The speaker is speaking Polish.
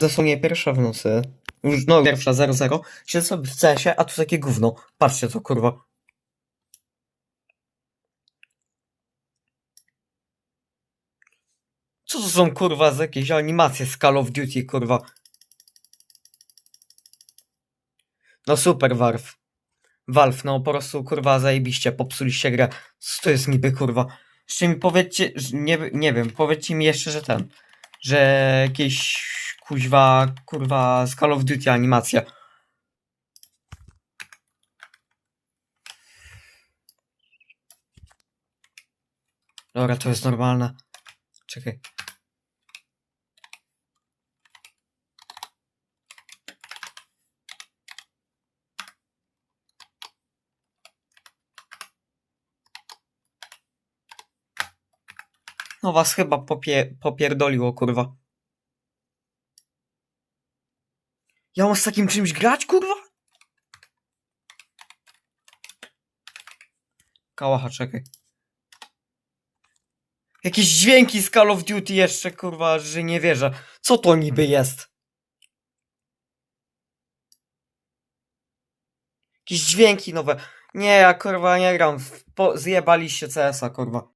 dosłownie pierwsza w nocy, już no pierwsza 0-0, siedzę sobie w CS-ie, a tu takie gówno. Patrzcie to kurwa. Co to są kurwa za jakieś animacje z Call of Duty kurwa? No super Valve. Valve, no po prostu kurwa zajebiście, popsuliście grę. Co to jest niby kurwa? Jeszcze mi powiedzcie, nie, nie wiem, powiedzcie mi jeszcze, że ten, że jakieś kuźwa, kurwa z Call of Duty animacja. Dobra, to jest normalne. Czekaj. No was chyba popie popierdoliło, kurwa. Ja mam z takim czymś grać, kurwa? Kałacha, czekaj. Jakieś dźwięki z Call of Duty jeszcze, kurwa, że nie wierzę. Co to niby jest? Jakieś dźwięki nowe. Nie, ja kurwa nie gram. Po, zjebaliście CS-a, kurwa.